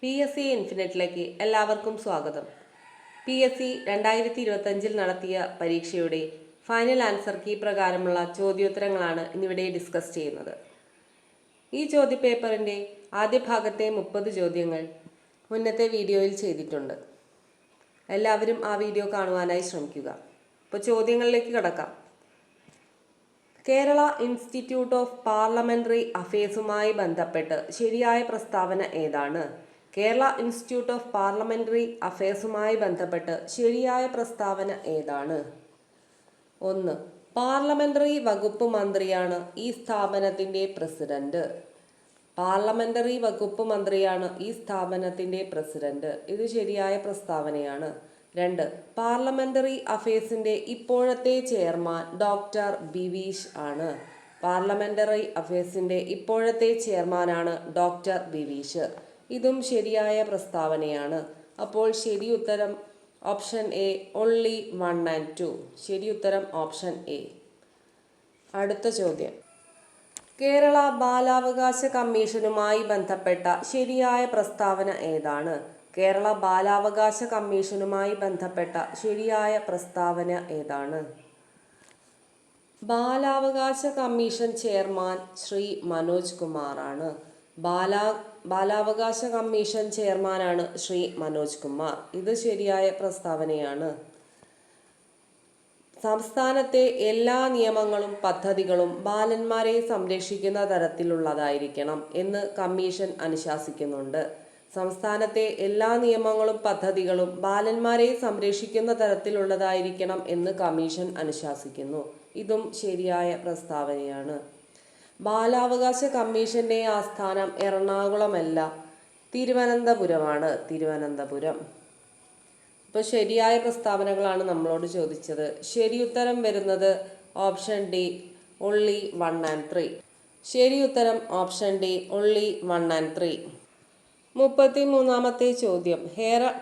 P S C ഇൻഫിനിറ്റിലേക്ക് എല്ലാവർക്കും സ്വാഗതം. P S C രണ്ടായിരത്തി ഇരുപത്തഞ്ചിൽ നടത്തിയ പരീക്ഷയുടെ ഫൈനൽ ആൻസർ കീ പ്രകാരമുള്ള ചോദ്യോത്തരങ്ങളാണ് ഇന്നിവിടെ ഡിസ്കസ് ചെയ്യുന്നത്. ഈ ചോദ്യപേപ്പറിന്റെ ആദ്യ ഭാഗത്തെ മുപ്പത് ചോദ്യങ്ങൾ മുന്നത്തെ വീഡിയോയിൽ ചെയ്തിട്ടുണ്ട്. എല്ലാവരും ആ വീഡിയോ കാണുവാനായി ശ്രമിക്കുക. അപ്പോൾ ചോദ്യങ്ങളിലേക്ക് കടക്കാം. കേരള ഇൻസ്റ്റിറ്റ്യൂട്ട് ഓഫ് പാർലമെന്ററി അഫയേഴ്സുമായി ബന്ധപ്പെട്ട് ശരിയായ പ്രസ്താവന ഏതാണ്? കേരള ഇൻസ്റ്റിറ്റ്യൂട്ട് ഓഫ് പാർലമെന്ററി അഫയേഴ്സുമായി ബന്ധപ്പെട്ട് ശരിയായ പ്രസ്താവന ഏതാണ്? ഒന്ന് പാർലമെന്ററി വകുപ്പ് മന്ത്രിയാണ് ഈ സ്ഥാപനത്തിന്റെ പ്രസിഡന്റ്. പാർലമെന്ററി വകുപ്പ് മന്ത്രിയാണ് ഈ സ്ഥാപനത്തിന്റെ പ്രസിഡന്റ്. ഇത് ശരിയായ പ്രസ്താവനയാണ്. രണ്ട് പാർലമെന്ററി അഫയേഴ്സിന്റെ ഇപ്പോഴത്തെ ചെയർമാൻ ഡോക്ടർ ബിവീഷ് ആണ്. പാർലമെന്ററി അഫയേഴ്സിന്റെ ഇപ്പോഴത്തെ ചെയർമാനാണ് ഡോക്ടർ ബിവീഷ്. ഇതും ശരിയായ പ്രസ്താവനയാണ്. അപ്പോൾ ശരി ഉത്തരം option A only one and two ശരി ഉത്തരം ഓപ്ഷൻ എ. അടുത്ത ചോദ്യം. കേരള ബാലാവകാശ കമ്മീഷനുമായി ബന്ധപ്പെട്ട ശരിയായ പ്രസ്താവന ഏതാണ്? കേരള ബാലാവകാശ കമ്മീഷനുമായി ബന്ധപ്പെട്ട ശരിയായ പ്രസ്താവന ഏതാണ്? ബാലാവകാശ കമ്മീഷൻ ചെയർമാൻ ശ്രീ മനോജ് കുമാറാണ്. ബാലാ ബാലാവകാശ കമ്മീഷൻ ചെയർമാനാണ് ശ്രീ മനോജ് കുമാർ. ഇത് ശരിയായ പ്രസ്താവനയാണ്. സംസ്ഥാനത്തെ എല്ലാ നിയമങ്ങളും പദ്ധതികളും ബാലന്മാരെ സംരക്ഷിക്കുന്ന തരത്തിലുള്ളതായിരിക്കണം എന്ന് കമ്മീഷൻ അനുശാസിക്കുന്നുണ്ട്. സംസ്ഥാനത്തെ എല്ലാ നിയമങ്ങളും പദ്ധതികളും ബാലന്മാരെ സംരക്ഷിക്കുന്ന തരത്തിലുള്ളതായിരിക്കണം എന്ന് കമ്മീഷൻ അനുശാസിക്കുന്നു. ഇതും ശരിയായ പ്രസ്താവനയാണ്. ബാലാവകാശ കമ്മീഷന്റെ ആസ്ഥാനം എറണാകുളമല്ല. തിരുവനന്തപുരമാണ് തിരുവനന്തപുരം. ഇപ്പോൾ ശരിയായ പ്രസ്താവനകളാണ് നമ്മളോട് ചോദിച്ചത്. ശരി ഉത്തരം വരുന്നത് option D only one and three ശരി ഉത്തരം option D only one and three മുപ്പത്തി മൂന്നാമത്തെ ചോദ്യം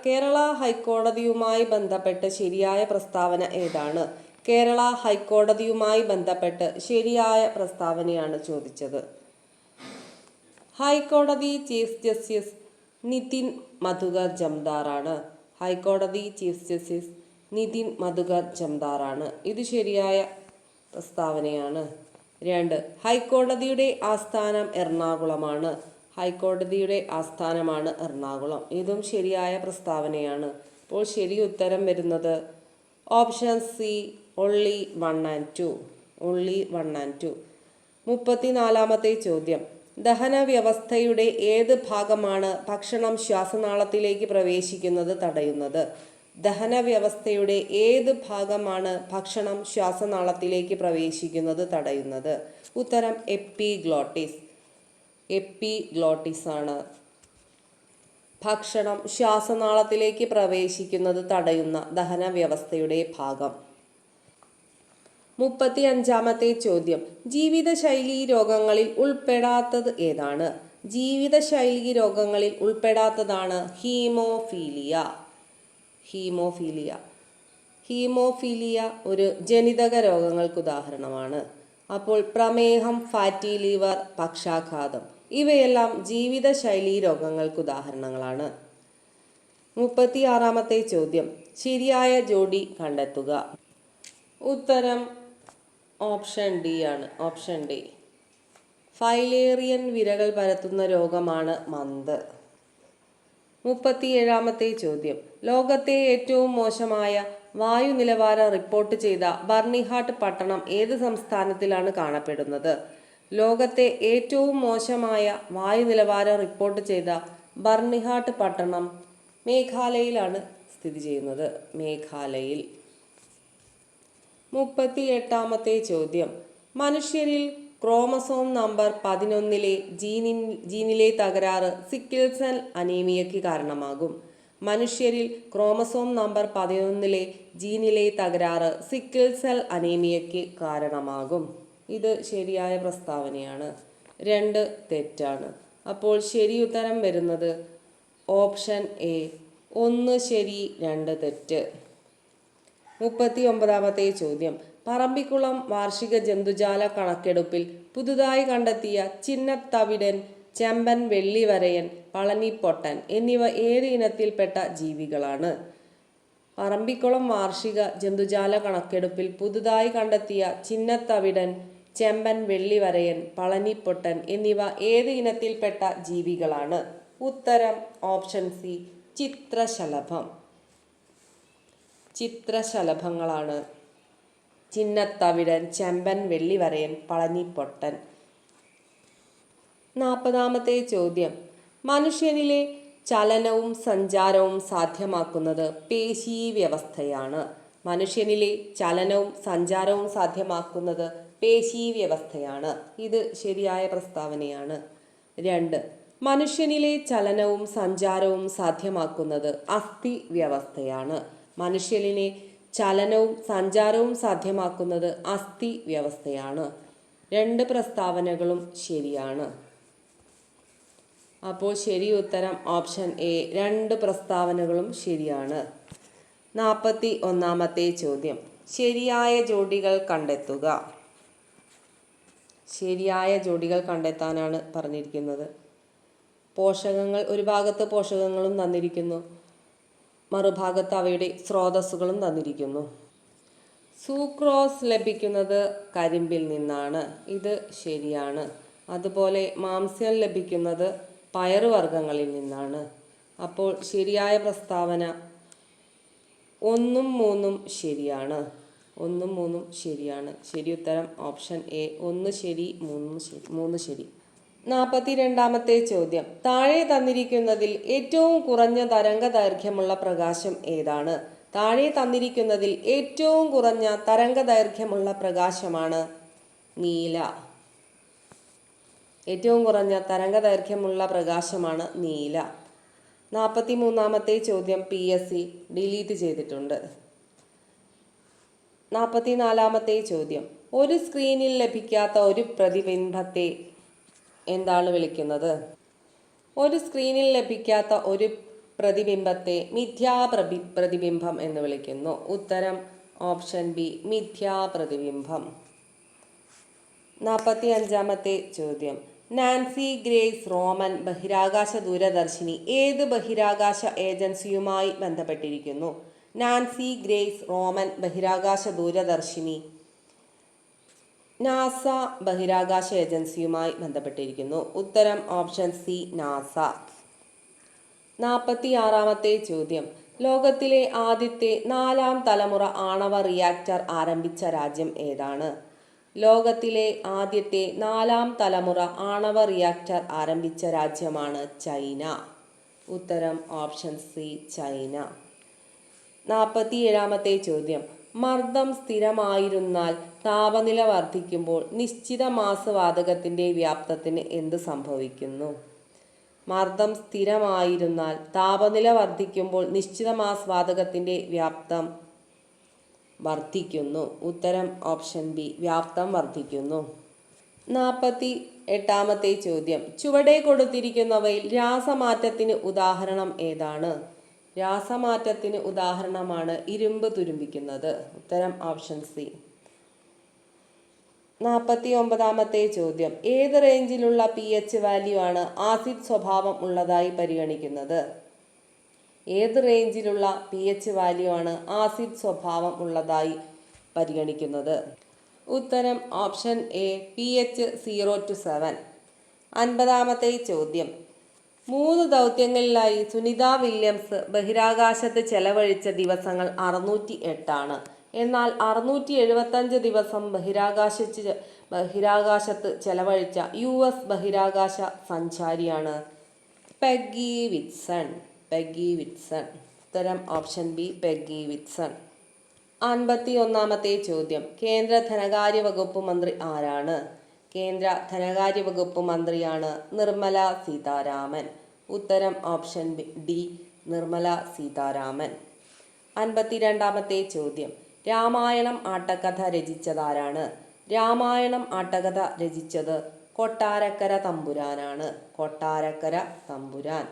കേരള ഹൈക്കോടതിയുമായി ബന്ധപ്പെട്ട് ശരിയായ പ്രസ്താവന ഏതാണ്? കേരള ഹൈക്കോടതിയുമായി ബന്ധപ്പെട്ട് ശരിയായ പ്രസ്താവനയാണ് ചോദിച്ചത്. ഹൈക്കോടതി ചീഫ് ജസ്റ്റിസ് നിതിൻ മധുകർ ജംദാറാണ്. ഹൈക്കോടതി ചീഫ് ജസ്റ്റിസ് നിതിൻ മധുകർ ജംദാറാണ്. ഇത് ശരിയായ പ്രസ്താവനയാണ്. രണ്ട് ഹൈക്കോടതിയുടെ ആസ്ഥാനം എറണാകുളമാണ്. ഹൈക്കോടതിയുടെ ആസ്ഥാനമാണ് എറണാകുളം. ഇതും ശരിയായ പ്രസ്താവനയാണ്. അപ്പോൾ ശരി ഉത്തരം വരുന്നത് option C only one and two only one and two മുപ്പത്തിനാലാമത്തെ ചോദ്യം. ദഹന വ്യവസ്ഥയുടെ ഏത് ഭാഗമാണ് ഭക്ഷണം ശ്വാസനാളത്തിലേക്ക് പ്രവേശിക്കുന്നത് തടയുന്നത്? ദഹന വ്യവസ്ഥയുടെ ഏത് ഭാഗമാണ് ഭക്ഷണം ശ്വാസനാളത്തിലേക്ക് പ്രവേശിക്കുന്നത് തടയുന്നത്? ഉത്തരം എപ്പിഗ്ലോട്ടിസ്. എപ്പിഗ്ലോട്ടിസ് ആണ് ഭക്ഷണം ശ്വാസനാളത്തിലേക്ക് പ്രവേശിക്കുന്നത് തടയുന്ന ദഹന വ്യവസ്ഥയുടെ ഭാഗം. മുപ്പത്തി അഞ്ചാമത്തെ ചോദ്യം. ജീവിതശൈലി രോഗങ്ങളിൽ ഉൾപ്പെടാത്തത് ഏതാണ്? ജീവിതശൈലി രോഗങ്ങളിൽ ഉൾപ്പെടാത്തതാണ് ഹീമോഫീലിയ. ഹീമോഫീലിയ. ഹീമോഫീലിയ ഒരു ജനിതക രോഗങ്ങൾക്ക് ഉദാഹരണമാണ്. അപ്പോൾ പ്രമേഹം ഫാറ്റി ലിവർ പക്ഷാഘാതം ഇവയെല്ലാം ജീവിതശൈലി രോഗങ്ങൾക്ക് ഉദാഹരണങ്ങളാണ്. മുപ്പത്തിയാറാമത്തെ ചോദ്യം. ശരിയായ ജോഡി കണ്ടെത്തുക. ഉത്തരം ഓപ്ഷൻ ഡി ആണ്. Option D. ഫൈലേറിയൻ വിരകൾ പരത്തുന്ന രോഗമാണ് മന്ത്. മുപ്പത്തിയേഴാമത്തെ ചോദ്യം. ലോകത്തെ ഏറ്റവും മോശമായ വായു നിലവാരം റിപ്പോർട്ട് ചെയ്ത ബർണിഹാട്ട് പട്ടണം ഏത് സംസ്ഥാനത്തിലാണ് കാണപ്പെടുന്നത്? ലോകത്തെ ഏറ്റവും മോശമായ വായു നിലവാരം റിപ്പോർട്ട് ചെയ്ത ബർണിഹാട്ട് പട്ടണം മേഘാലയയിലാണ് സ്ഥിതി ചെയ്യുന്നത്. മേഘാലയയിൽ. മുപ്പത്തി എട്ടാമത്തെ ചോദ്യം. മനുഷ്യരിൽ ക്രോമസോം നമ്പർ പതിനൊന്നിലെ ജീനിൻ ജീനിലെ തകരാറ് സിക്കിൾ സെൽ അനീമിയയ്ക്ക് കാരണമാകും. മനുഷ്യരിൽ ക്രോമസോം നമ്പർ പതിനൊന്നിലെ ജീനിലെ തകരാറ് സിക്കിൾ സെൽ അനീമിയയ്ക്ക് കാരണമാകും. ഇത് ശരിയായ പ്രസ്താവനയാണ്. രണ്ട് തെറ്റാണ്. അപ്പോൾ ശരി ഉത്തരം വരുന്നത് ഓപ്ഷൻ എ. ഒന്ന് ശരി രണ്ട് തെറ്റ്. മുപ്പത്തി ഒമ്പതാമത്തെ ചോദ്യം. പറമ്പിക്കുളം വാർഷിക ജന്തുജാല കണക്കെടുപ്പിൽ പുതുതായി കണ്ടെത്തിയ ചിന്നത്തവിടൻ ചെമ്പൻ വെള്ളിവരയൻ പളനിപ്പൊട്ടൻ എന്നിവ ഏത് ഇനത്തിൽപ്പെട്ട ജീവികളാണ്? പറമ്പിക്കുളം വാർഷിക ജന്തുജാല കണക്കെടുപ്പിൽ പുതുതായി കണ്ടെത്തിയ ചിന്നത്തവിടൻ ചെമ്പൻ വെള്ളിവരയൻ പളനിപ്പൊട്ടൻ എന്നിവ ഏത് ഇനത്തിൽപ്പെട്ട ജീവികളാണ്? ഉത്തരം ഓപ്ഷൻ സി ചിത്രശലഭം. ചിത്രശലഭങ്ങളാണ്. ചിന്നത്തവിടൻ ചെമ്പൻ വെള്ളിവരയൻ പളനിപ്പൊട്ടൻ നാൽപ്പതാമത്തെ ചോദ്യം. മനുഷ്യനിലെ ചലനവും സഞ്ചാരവും സാധ്യമാക്കുന്നത് പേശീ വ്യവസ്ഥയാണ് മനുഷ്യനിലെ ചലനവും സഞ്ചാരവും സാധ്യമാക്കുന്നത് പേശീ വ്യവസ്ഥയാണ് ഇത് ശരിയായ പ്രസ്താവനയാണ്. രണ്ട്. മനുഷ്യനിലെ ചലനവും സഞ്ചാരവും സാധ്യമാക്കുന്നത് അസ്ഥി വ്യവസ്ഥയാണ് മനുഷ്യനിലെ ചലനവും സഞ്ചാരവും സാധ്യമാക്കുന്നത് അസ്ഥി വ്യവസ്ഥയാണ്. രണ്ട് പ്രസ്താവനകളും ശരിയാണ്. അപ്പോൾ ശരി ഉത്തരം ഓപ്ഷൻ എ രണ്ട് പ്രസ്താവനകളും ശരിയാണ്. നാൽപ്പത്തി ഒന്നാമത്തെ ചോദ്യം. ശരിയായ ജോഡികൾ കണ്ടെത്തുക. ശരിയായ ജോഡികൾ കണ്ടെത്താനാണ് പറഞ്ഞിരിക്കുന്നത്. പോഷകങ്ങൾ ഒരു ഭാഗത്ത് പോഷകങ്ങളും തന്നിരിക്കുന്നു. മറുഭാഗത്ത് അവയുടെ സ്രോതസ്സുകളും തന്നിരിക്കുന്നു. സൂക്രോസ് ലഭിക്കുന്നത് കരിമ്പിൽ നിന്നാണ്. ഇത് ശരിയാണ്. അതുപോലെ മാംസ്യം ലഭിക്കുന്നത് പയറുവർഗങ്ങളിൽ നിന്നാണ്. അപ്പോൾ ശരിയായ പ്രസ്താവന ഒന്നും മൂന്നും ശരിയാണ്. ഒന്നും മൂന്നും ശരിയാണ്. ശരി ഉത്തരം ഓപ്ഷൻ എ. ഒന്ന് ശരി മൂന്ന് ശരി മൂന്ന് ശരി. നാൽപ്പത്തി രണ്ടാമത്തെ ചോദ്യം. താഴെ തന്നിരിക്കുന്നതിൽ ഏറ്റവും കുറഞ്ഞ തരംഗ ദൈർഘ്യമുള്ള പ്രകാശം ഏതാണ്? താഴെ തന്നിരിക്കുന്നതിൽ ഏറ്റവും കുറഞ്ഞ തരംഗ ദൈർഘ്യമുള്ള പ്രകാശമാണ് നീല. ഏറ്റവും കുറഞ്ഞ തരംഗ ദൈർഘ്യമുള്ള പ്രകാശമാണ് നീല. നാൽപ്പത്തി മൂന്നാമത്തെ ചോദ്യം പി എസ് സി ഡിലീറ്റ് ചെയ്തിട്ടുണ്ട്. നാൽപ്പത്തി നാലാമത്തെ ചോദ്യം. ഒരു സ്ക്രീനിൽ ലഭിക്കാത്ത ഒരു പ്രതിബിംബത്തെ എന്താണ് വിളിക്കുന്നത്? ഒരു സ്ക്രീനിൽ ലഭിക്കാത്ത ഒരു പ്രതിബിംബത്തെ മിഥ്യാപ്രതി പ്രതിബിംബം എന്ന് വിളിക്കുന്നു. ഉത്തരം ഓപ്ഷൻ ബി മിഥ്യാപ്രതിബിംബം. നാൽപ്പത്തി അഞ്ചാമത്തെ ചോദ്യം. നാൻസി ഗ്രേസ് റോമൻ ബഹിരാകാശ ദൂരദർശിനി ഏത് ബഹിരാകാശ ഏജൻസിയുമായി ബന്ധപ്പെട്ടിരിക്കുന്നു? നാൻസി ഗ്രേസ് റോമൻ ബഹിരാകാശ ദൂരദർശിനി നാസ ബഹിരാകാശ ഏജൻസിയുമായി ബന്ധപ്പെട്ടിരിക്കുന്നു. ഉത്തരം ഓപ്ഷൻ സി നാസ. നാൽപ്പത്തി ആറാമത്തെ ചോദ്യം. ലോകത്തിലെ ആദ്യത്തെ നാലാം തലമുറ ആണവ റിയാക്ടർ ആരംഭിച്ച രാജ്യം ഏതാണ്? ലോകത്തിലെ ആദ്യത്തെ നാലാം തലമുറ ആണവ റിയാക്ടർ ആരംഭിച്ച രാജ്യമാണ് ചൈന. ഉത്തരം ഓപ്ഷൻ സി ചൈന. നാൽപ്പത്തി ഏഴാമത്തെ ചോദ്യം. മർദ്ദം സ്ഥിരമായിരുന്നാൽ താപനില വർദ്ധിക്കുമ്പോൾ നിശ്ചിത മാസവാതകത്തിന്റെ വ്യാപ്തത്തിന് എന്ത് സംഭവിക്കുന്നു? മർദ്ദം സ്ഥിരമായിരുന്നാൽ താപനില വർദ്ധിക്കുമ്പോൾ നിശ്ചിത മാസവാതകത്തിന്റെ വ്യാപ്തം വർദ്ധിക്കുന്നു. ഉത്തരം ഓപ്ഷൻ ബി വ്യാപ്തം വർദ്ധിക്കുന്നു. നാൽപ്പത്തി എട്ടാമത്തെ ചോദ്യം. ചുവടെ കൊടുത്തിരിക്കുന്നവയിൽ രാസമാറ്റത്തിന് ഉദാഹരണം ഏതാണ്? രാസമാറ്റത്തിന് ഉദാഹരണമാണ് ഇരുമ്പ് തുരുമ്പിക്കുന്നത്. ഉത്തരം ഓപ്ഷൻ സി. നാൽപ്പത്തി ഒമ്പതാമത്തെ ചോദ്യം. ഏത് റേഞ്ചിലുള്ള പി എച്ച് വാല്യൂ ആണ് ആസിഡ് സ്വഭാവം ഉള്ളതായി പരിഗണിക്കുന്നത്? ഏത് റേഞ്ചിലുള്ള പി എച്ച് വാല്യൂ ആണ് ആസിഡ് സ്വഭാവം ഉള്ളതായി പരിഗണിക്കുന്നത്? ഉത്തരം option A P H zero to seven അൻപതാമത്തെ ചോദ്യം. മൂന്ന് ദൗത്യങ്ങളിലായി സുനിത വില്യംസ് ബഹിരാകാശത്ത് ചെലവഴിച്ച ദിവസങ്ങൾ അറുന്നൂറ്റി എട്ടാണ് എന്നാൽ അറുന്നൂറ്റി എഴുപത്തഞ്ച് ദിവസം ബഹിരാകാശ ബഹിരാകാശത്ത് ചെലവഴിച്ച യു എസ് ബഹിരാകാശ സഞ്ചാരിയാണ് പെഗി വിറ്റ്സൺ. Peggy Whitson. ഉത്തരം ഓപ്ഷൻ ബി പെഗി വിറ്റ്സൺ. അൻപത്തി ഒന്നാമത്തെ ചോദ്യം. കേന്ദ്ര ധനകാര്യ വകുപ്പ് മന്ത്രി ആരാണ്? കേന്ദ്ര ധനകാര്യ വകുപ്പ് മന്ത്രിയാണ് നിർമ്മല സീതാരാമൻ. ഉത്തരം option B D Nirmala Sitharaman. അൻപത്തിരണ്ടാമത്തെ ചോദ്യം. രാമായണം ആട്ടക്കഥ രചിച്ചതാരാണ്? രാമായണം ആട്ടകഥ രചിച്ചത് കൊട്ടാരക്കര തമ്പുരാനാണ്. കൊട്ടാരക്കര തമ്പുരാൻ.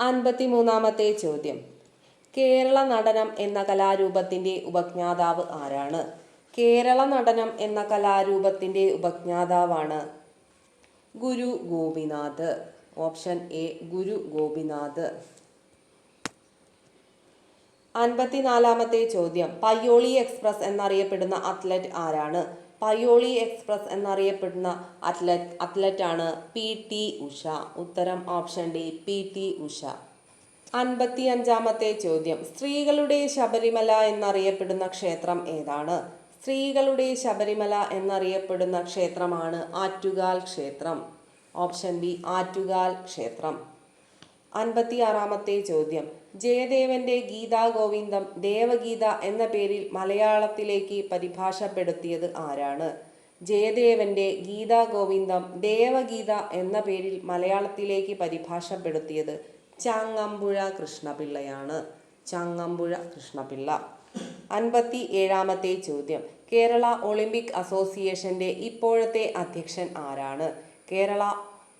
അൻപത്തിമൂന്നാമത്തെ ചോദ്യം. കേരള നടനം എന്ന കലാരൂപത്തിന്റെ ഉപജ്ഞാതാവ് ആരാണ്? കേരള നടനം എന്ന കലാരൂപത്തിന്റെ ഉപജ്ഞാതാവാണ് Guru Gopinath. Option A Guru Gopinath. അൻപത്തിനാലാമത്തെ ചോദ്യം. പയ്യോളി എക്സ്പ്രസ് എന്നറിയപ്പെടുന്ന അത്ലറ്റ് ആരാണ്? പയ്യോളി എക്സ്പ്രസ് എന്നറിയപ്പെടുന്ന അത്ലറ്റ് അത്ലറ്റാണ് പി ടി ഉഷ. ഉത്തരം option D P T Usha. അൻപത്തി അഞ്ചാമത്തെ ചോദ്യം. സ്ത്രീകളുടെ ശബരിമല എന്നറിയപ്പെടുന്ന ക്ഷേത്രം ഏതാണ്? സ്ത്രീകളുടെ ശബരിമല എന്നറിയപ്പെടുന്ന ക്ഷേത്രമാണ് ആറ്റുകാൽ ക്ഷേത്രം. ഓപ്ഷൻ ബി ആറ്റുകാൽ ക്ഷേത്രം. അൻപത്തിയാറാമത്തെ ചോദ്യം. ജയദേവന്റെ ഗീതാ ഗോവിന്ദം ദേവഗീത എന്ന പേരിൽ മലയാളത്തിലേക്ക് പരിഭാഷപ്പെടുത്തിയത് ആരാണ്? ജയദേവന്റെ ഗീതാ ഗോവിന്ദം ദേവഗീത എന്ന പേരിൽ മലയാളത്തിലേക്ക് പരിഭാഷപ്പെടുത്തിയത് ചാങ്ങമ്പുഴ കൃഷ്ണപിള്ളയാണ്. ചാങ്ങമ്പുഴ കൃഷ്ണപിള്ള. അൻപത്തി ഏഴാമത്തെ ചോദ്യം. കേരള ഒളിമ്പിക് അസോസിയേഷന്റെ ഇപ്പോഴത്തെ അധ്യക്ഷൻ ആരാണ്? കേരള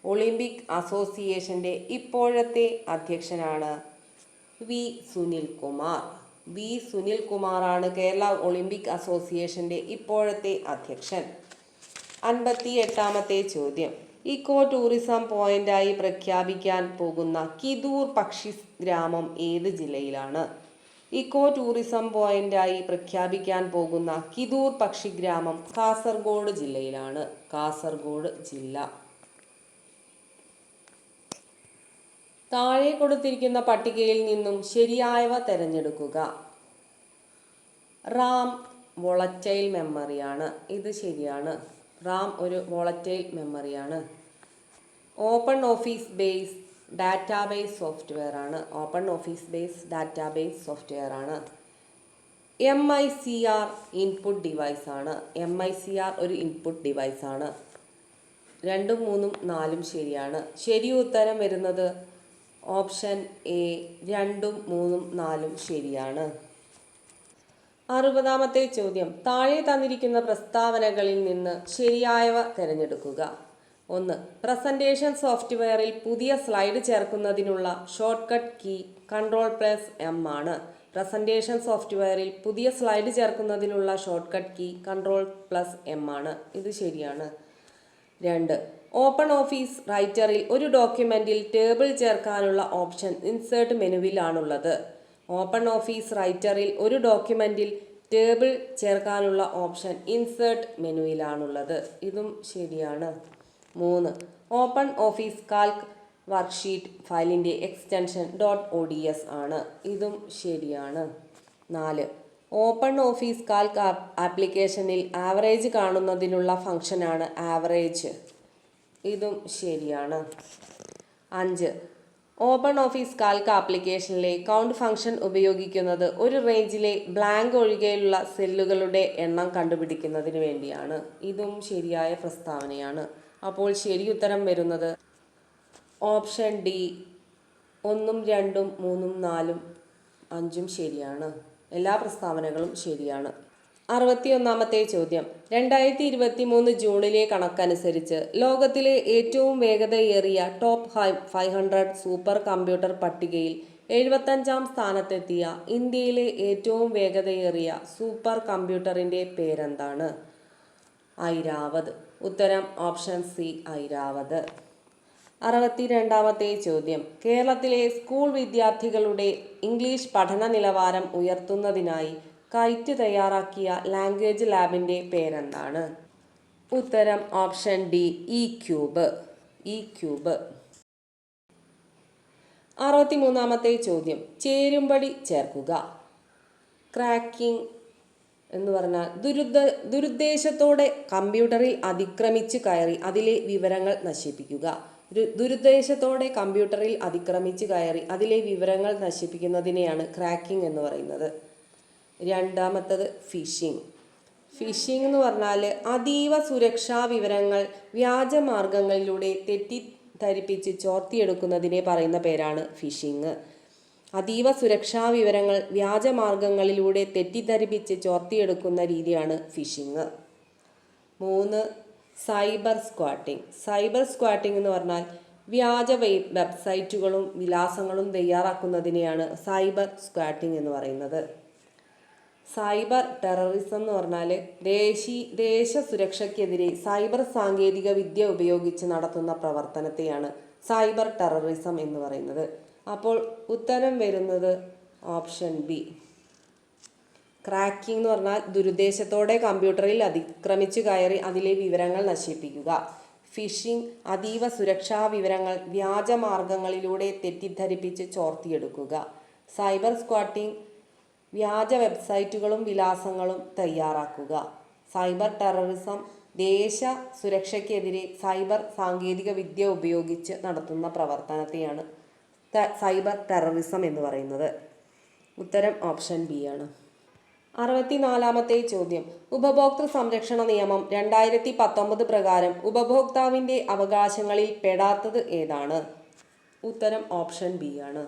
ഒളിമ്പിക് അസോസിയേഷന്റെ ഇപ്പോഴത്തെ അധ്യക്ഷനാണ് വി. സുനിൽ കുമാർ. വി. സുനിൽ കുമാറാണ് കേരള ഒളിമ്പിക് അസോസിയേഷന്റെ ഇപ്പോഴത്തെ അധ്യക്ഷൻ. അൻപത്തി എട്ടാമത്തെ ചോദ്യം. ഇക്കോ ടൂറിസം പോയിന്റായി പ്രഖ്യാപിക്കാൻ പോകുന്ന കിദൂർ പക്ഷി ഗ്രാമം ഏത് ജില്ലയിലാണ്? ഇക്കോ ടൂറിസം പോയിന്റായി പ്രഖ്യാപിക്കാൻ പോകുന്ന കിദൂർ പക്ഷി ഗ്രാമം കാസർഗോഡ് ജില്ലയിലാണ്. കാസർഗോഡ് ജില്ല. താഴെ കൊടുത്തിരിക്കുന്ന പട്ടികയിൽ നിന്നും ശരിയായവ തിരഞ്ഞെടുക്കുക. റാം വോളറ്റൈൽ മെമ്മറിയാണ്. ഇത് ശരിയാണ്. റാം ഒരു volatile മെമ്മറിയാണ്. Open office base database software ആണ് open office base database software ആണ് M I C R input device ആണ് എം ഐ സി ആർ ഒരു ഇൻപുട്ട് ഡിവൈസ് ആണ് രണ്ടും മൂന്നും നാലും ശരിയാണ്. ശരി ഉത്തരം വരുന്നത് ഓപ്ഷൻ എ രണ്ടും മൂന്നും നാലും ശരിയാണ്. അറുപതാമത്തെ ചോദ്യം. താഴെ തന്നിരിക്കുന്ന പ്രസ്താവനകളിൽ നിന്ന് ശരിയായവ തിരഞ്ഞെടുക്കുക. ഒന്ന് പ്രസന്റേഷൻ സോഫ്റ്റ്വെയറിൽ പുതിയ slide ചേർക്കുന്നതിനുള്ള shortcut key control plus M ആണ് പ്രസന്റേഷൻ സോഫ്റ്റ്വെയറിൽ പുതിയ slide ചേർക്കുന്നതിനുള്ള shortcut key control plus M ആണ്. ഇത് ശരിയാണ്. രണ്ട് ഓപ്പൺ ഓഫീസ് റൈറ്ററിൽ ഒരു ഡോക്യുമെന്റിൽ ടേബിൾ ചേർക്കാനുള്ള ഓപ്ഷൻ ഇൻസേർട്ട് മെനുവിലാണുള്ളത്. ഓപ്പൺ ഓഫീസ് റൈറ്ററിൽ ഒരു ഡോക്യുമെന്റിൽ ടേബിൾ ചേർക്കാനുള്ള ഓപ്ഷൻ ഇൻസേർട്ട് മെനുവിലാണുള്ളത്. ഇതും ശരിയാണ്. മൂന്ന്. ഓപ്പൺ ഓഫീസ് കാൽക്ക് വർക്ക്ഷീറ്റ് ഫയലിന്റെ extension dot O D S ആണ്. ഇതും ശരിയാണ്. നാല്. ഓപ്പൺ ഓഫീസ് കാൽക്ക് ആപ്ലിക്കേഷനിൽ ആവറേജ് കാണുന്നതിനുള്ള ഫംഗ്ഷനാണ് ആവറേജ്. ഇതും ശരിയാണ്. അഞ്ച്. ഓപ്പൺ ഓഫീസ് കാൽക്ക ആപ്ലിക്കേഷനിലെ കൗണ്ട് ഫംഗ്ഷൻ ഉപയോഗിക്കുന്നത് ഒരു റേഞ്ചിലെ ബ്ലാങ്ക് ഒഴികെയുള്ള സെല്ലുകളുടെ എണ്ണം കണ്ടുപിടിക്കുന്നതിന് വേണ്ടിയാണ്. ഇതും ശരിയായ പ്രസ്താവനയാണ്. അപ്പോൾ ശരി ഉത്തരം വരുന്നത് ഓപ്ഷൻ ഡി ഒന്നും രണ്ടും മൂന്നും നാലും അഞ്ചും ശരിയാണ്. എല്ലാ പ്രസ്താവനകളും ശരിയാണ്. അറുപത്തിയൊന്നാമത്തെ ചോദ്യം. രണ്ടായിരത്തി ഇരുപത്തി മൂന്ന് ജൂണിലെ കണക്കനുസരിച്ച് ലോകത്തിലെ ഏറ്റവും വേഗതയേറിയ top five hundred supercomputer പട്ടികയിൽ എഴുപത്തഞ്ചാം സ്ഥാനത്തെത്തിയ ഇന്ത്യയിലെ ഏറ്റവും വേഗതയേറിയ സൂപ്പർ കമ്പ്യൂട്ടറിന്റെ പേരെന്താണ്? ഐരാവത്. ഉത്തരം ഓപ്ഷൻ സി ഐരാവത്. അറുപത്തിരണ്ടാമത്തെ ചോദ്യം. കേരളത്തിലെ സ്കൂൾ വിദ്യാർത്ഥികളുടെ ഇംഗ്ലീഷ് പഠന നിലവാരം ഉയർത്തുന്നതിനായി കൈറ്റ് തയ്യാറാക്കിയ ലാംഗ്വേജ് ലാബിന്റെ പേരെന്താണ്? ഉത്തരം option D E cube E cube അറുപത്തിമൂന്നാമത്തെ ചോദ്യം ചേരുംപടി ചേർക്കുക. ക്രാക്കിംഗ് എന്ന് പറഞ്ഞാൽ ദുരുദ്ദ ദുരുദ്ദേശത്തോടെ കമ്പ്യൂട്ടറിൽ അതിക്രമിച്ച് കയറി അതിലെ വിവരങ്ങൾ നശിപ്പിക്കുക. ദുരുദ്ദേശത്തോടെ കമ്പ്യൂട്ടറിൽ അതിക്രമിച്ച് കയറി അതിലെ വിവരങ്ങൾ നശിപ്പിക്കുന്നതിനെയാണ് ക്രാക്കിംഗ് എന്ന് പറയുന്നത്. രണ്ടാമത്തത് ഫിഷിംഗ് ഫിഷിംഗ് എന്ന് പറഞ്ഞാൽ അതീവ സുരക്ഷാ വിവരങ്ങൾ വ്യാജ വ്യാജമാർഗങ്ങളിലൂടെ തെറ്റിദ്ധരിപ്പിച്ച് ചോർത്തിയെടുക്കുന്നതിനെ പറയുന്ന പേരാണ് ഫിഷിംഗ് അതീവ സുരക്ഷാ വിവരങ്ങൾ വ്യാജ വ്യാജമാർഗങ്ങളിലൂടെ തെറ്റിദ്ധരിപ്പിച്ച് ചോർത്തിയെടുക്കുന്ന രീതിയാണ് ഫിഷിംഗ് മൂന്ന് സൈബർ സ്ക്വാട്ടിംഗ് സൈബർ സ്ക്വാട്ടിംഗ് എന്ന് പറഞ്ഞാൽ വ്യാജ വെബ് വെബ്സൈറ്റുകളും വിലാസങ്ങളും തയ്യാറാക്കുന്നതിനെയാണ് സൈബർ സ്ക്വാട്ടിംഗ് എന്ന് പറയുന്നത്. സൈബർ ടെററിസം എന്ന് പറഞ്ഞാൽ ദേശീ ദേശ സുരക്ഷയ്ക്കെതിരെ സൈബർ സാങ്കേതിക വിദ്യ ഉപയോഗിച്ച് നടത്തുന്ന പ്രവർത്തനത്തെയാണ് സൈബർ ടെററിസം എന്ന് പറയുന്നത്. അപ്പോൾ ഉത്തരം വരുന്നത് ഓപ്ഷൻ ബി. ക്രാക്കിംഗ് എന്ന് പറഞ്ഞാൽ ദുരുദ്ദേശത്തോടെ കമ്പ്യൂട്ടറിൽ അതിക്രമിച്ചു കയറി അതിലെ വിവരങ്ങൾ നശിപ്പിക്കുക. ഫിഷിംഗ് അതീവ സുരക്ഷാ വിവരങ്ങൾ വ്യാജ മാർഗങ്ങളിലൂടെ തെറ്റിദ്ധരിപ്പിച്ച് ചോർത്തിയെടുക്കുക. സൈബർ സ്ക്വാട്ടിംഗ് വ്യാജ വെബ്സൈറ്റുകളും വിലാസങ്ങളും തയ്യാറാക്കുക. സൈബർ ടെററിസം ദേശ സുരക്ഷയ്ക്കെതിരെ സൈബർ സാങ്കേതിക വിദ്യ ഉപയോഗിച്ച് നടത്തുന്ന പ്രവർത്തനത്തെയാണ് സൈബർ ടെററിസം എന്ന് പറയുന്നത്. ഉത്തരം ഓപ്ഷൻ ബി ആണ്. അറുപത്തിനാലാമത്തെ ചോദ്യം. ഉപഭോക്തൃ സംരക്ഷണ നിയമം രണ്ടായിരത്തി പത്തൊമ്പത് പ്രകാരം ഉപഭോക്താവിന്റെ അവകാശങ്ങളിൽ പെടാത്തത് ഏതാണ്? ഉത്തരം ഓപ്ഷൻ ബി ആണ്.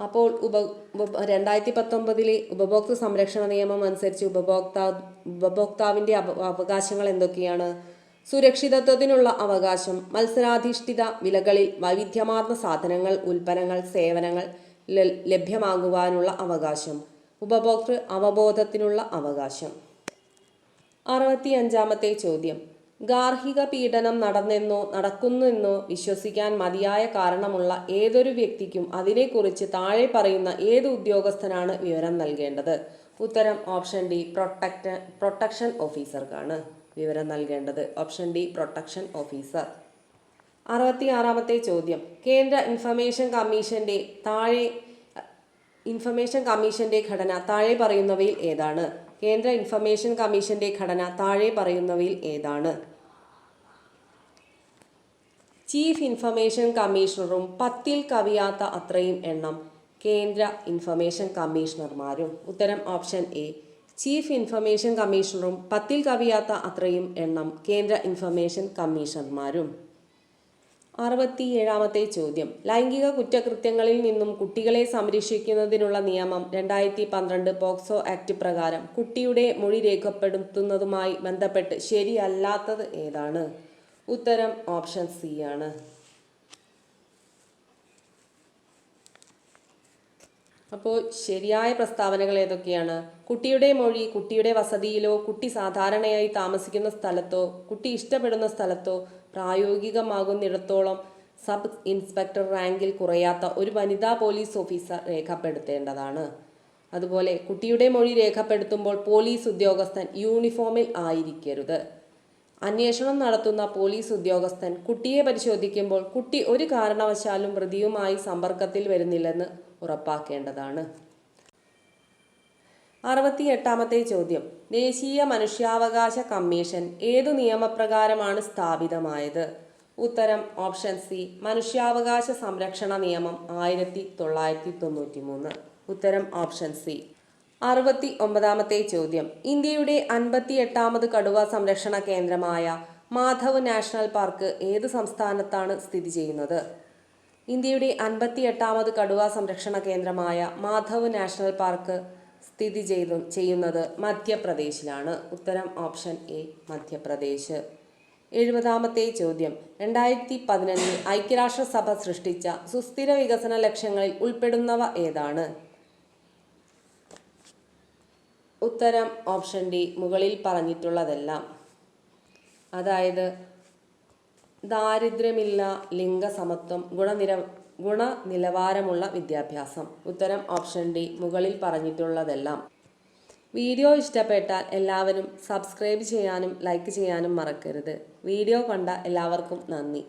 അപ്പോൾ ഉപ രണ്ടായിരത്തി പത്തൊമ്പതിലെ ഉപഭോക്തൃ സംരക്ഷണ നിയമം അനുസരിച്ച് ഉപഭോക്താ ഉപഭോക്താവിന്റെ അവ- അവകാശങ്ങൾ എന്തൊക്കെയാണ്? സുരക്ഷിതത്വത്തിനുള്ള അവകാശം മത്സരാധിഷ്ഠിത വിലകളിൽ വൈവിധ്യമാർന്ന സാധനങ്ങൾ ഉൽപ്പന്നങ്ങൾ സേവനങ്ങൾ ലഭ്യമാകുവാനുള്ള അവകാശം ഉപഭോക്തൃ അവബോധത്തിനുള്ള അവകാശം. അറുപത്തിയഞ്ചാമത്തെ ചോദ്യം. ഗാർഹിക പീഡനം നടന്നെന്നോ നടക്കുന്നെന്നോ വിശ്വസിക്കാൻ മതിയായ കാരണമുള്ള ഏതൊരു വ്യക്തിക്കും അതിനെക്കുറിച്ച് താഴെ പറയുന്ന ഏത് ഉദ്യോഗസ്ഥനാണ് വിവരം നൽകേണ്ടത്? ഉത്തരം ഓപ്ഷൻ ഡി പ്രൊട്ടക്ട് പ്രൊട്ടക്ഷൻ ഓഫീസർക്കാണ് വിവരം നൽകേണ്ടത്. Option D protection officer. അറുപത്തിയാറാമത്തെ ചോദ്യം. കേന്ദ്ര ഇൻഫർമേഷൻ കമ്മീഷന്റെ താഴെ ഇൻഫർമേഷൻ കമ്മീഷന്റെ ഘടന താഴെ പറയുന്നവയിൽ ഏതാണ്? കേന്ദ്ര ഇൻഫർമേഷൻ കമ്മീഷന്റെ ഘടന താഴെ പറയുന്നവയിൽ ഏതാണ്? ചീഫ് ഇൻഫർമേഷൻ കമ്മീഷണറും പത്തിൽ കവിയാത്ത അത്രയും എണ്ണം കേന്ദ്ര ഇൻഫർമേഷൻ കമ്മീഷണർമാരും. ഉത്തരം ഓപ്ഷൻ എ. ചീഫ് ഇൻഫർമേഷൻ കമ്മീഷണറും പത്തിൽ കവിയാത്ത അത്രയും എണ്ണം കേന്ദ്ര ഇൻഫർമേഷൻ കമ്മീഷണർമാരും. അറുപത്തിയേഴാമത്തെ ചോദ്യം. ലൈംഗിക കുറ്റകൃത്യങ്ങളിൽ നിന്നും കുട്ടികളെ സംരക്ഷിക്കുന്നതിനുള്ള നിയമം രണ്ടായിരത്തി പന്ത്രണ്ട് പോക്സോ ആക്ട് പ്രകാരം കുട്ടിയുടെ മൊഴി രേഖപ്പെടുത്തുന്നതുമായി ബന്ധപ്പെട്ട് ശരിയല്ലാത്തത് ഏതാണ്? ഉത്തരം ഓപ്ഷൻ സി ആണ്. അപ്പോൾ ശരിയായ പ്രസ്താവനകൾ ഏതൊക്കെയാണ്? കുട്ടിയുടെ മൊഴി കുട്ടിയുടെ വസതിയിലോ കുട്ടി സാധാരണയായി താമസിക്കുന്ന സ്ഥലത്തോ കുട്ടി ഇഷ്ടപ്പെടുന്ന സ്ഥലത്തോ പ്രായോഗികമാകുന്നിടത്തോളം സബ് ഇൻസ്പെക്ടർ റാങ്കിൽ കുറയാത്ത ഒരു വനിതാ പോലീസ് ഓഫീസർ രേഖപ്പെടുത്തേണ്ടതാണ്. അതുപോലെ കുട്ടിയുടെ മൊഴി രേഖപ്പെടുത്തുമ്പോൾ പോലീസ് ഉദ്യോഗസ്ഥൻ യൂണിഫോമിൽ ആയിരിക്കരുത്. അന്വേഷണം നടത്തുന്ന പോലീസ് ഉദ്യോഗസ്ഥൻ കുട്ടിയെ പരിശോധിക്കുമ്പോൾ കുട്ടി ഒരു കാരണവശാലും പ്രതിയുമായി സമ്പർക്കത്തിൽ വരുന്നില്ലെന്ന് ഉറപ്പാക്കേണ്ടതാണ്. അറുപത്തിയെട്ടാമത്തെ ചോദ്യം. ദേശീയ മനുഷ്യാവകാശ കമ്മീഷൻ ഏതു നിയമപ്രകാരമാണ് സ്ഥാപിതമായത്? ഉത്തരം ഓപ്ഷൻ സി. മനുഷ്യാവകാശ സംരക്ഷണ നിയമം ആയിരത്തി തൊള്ളായിരത്തി തൊണ്ണൂറ്റി മൂന്ന് ഉത്തരം ഓപ്ഷൻ സി. അറുപത്തി ഒമ്പതാമത്തെ ചോദ്യം. ഇന്ത്യയുടെ അൻപത്തി എട്ടാമത് കടുവ സംരക്ഷണ കേന്ദ്രമായ മാധവ് നാഷണൽ പാർക്ക് ഏത് സംസ്ഥാനത്താണ് സ്ഥിതി ചെയ്യുന്നത്? ഇന്ത്യയുടെ അൻപത്തി എട്ടാമത് കടുവ സംരക്ഷണ കേന്ദ്രമായ മാധവ് നാഷണൽ പാർക്ക് സ്ഥിതി ചെയ്തു ചെയ്യുന്നത് മധ്യപ്രദേശിലാണ്. ഉത്തരം ഓപ്ഷൻ എ മധ്യപ്രദേശ്. എഴുപതാമത്തെ ചോദ്യം. രണ്ടായിരത്തി പതിനഞ്ചിൽ ഐക്യരാഷ്ട്രസഭ സൃഷ്ടിച്ച സുസ്ഥിര വികസന ലക്ഷ്യങ്ങളിൽ ഉൾപ്പെടുന്നവ ഏതാണ്? ഉത്തരം ഓപ്ഷൻ ഡി മുകളിൽ പറഞ്ഞിട്ടുള്ളതെല്ലാം. അതായത് ദാരിദ്ര്യമില്ല ലിംഗസമത്വം ഗുണനിര ഗുണനിലവാരമുള്ള വിദ്യാഭ്യാസം. ഉത്തരം ഓപ്ഷൻ ഡി മുകളിൽ പറഞ്ഞിട്ടുള്ളതെല്ലാം. വീഡിയോ ഇഷ്ടപ്പെട്ടാൽ എല്ലാവരും സബ്സ്ക്രൈബ് ചെയ്യാനും ലൈക്ക് ചെയ്യാനും മറക്കരുത്. വീഡിയോ കണ്ട എല്ലാവർക്കും നന്ദി.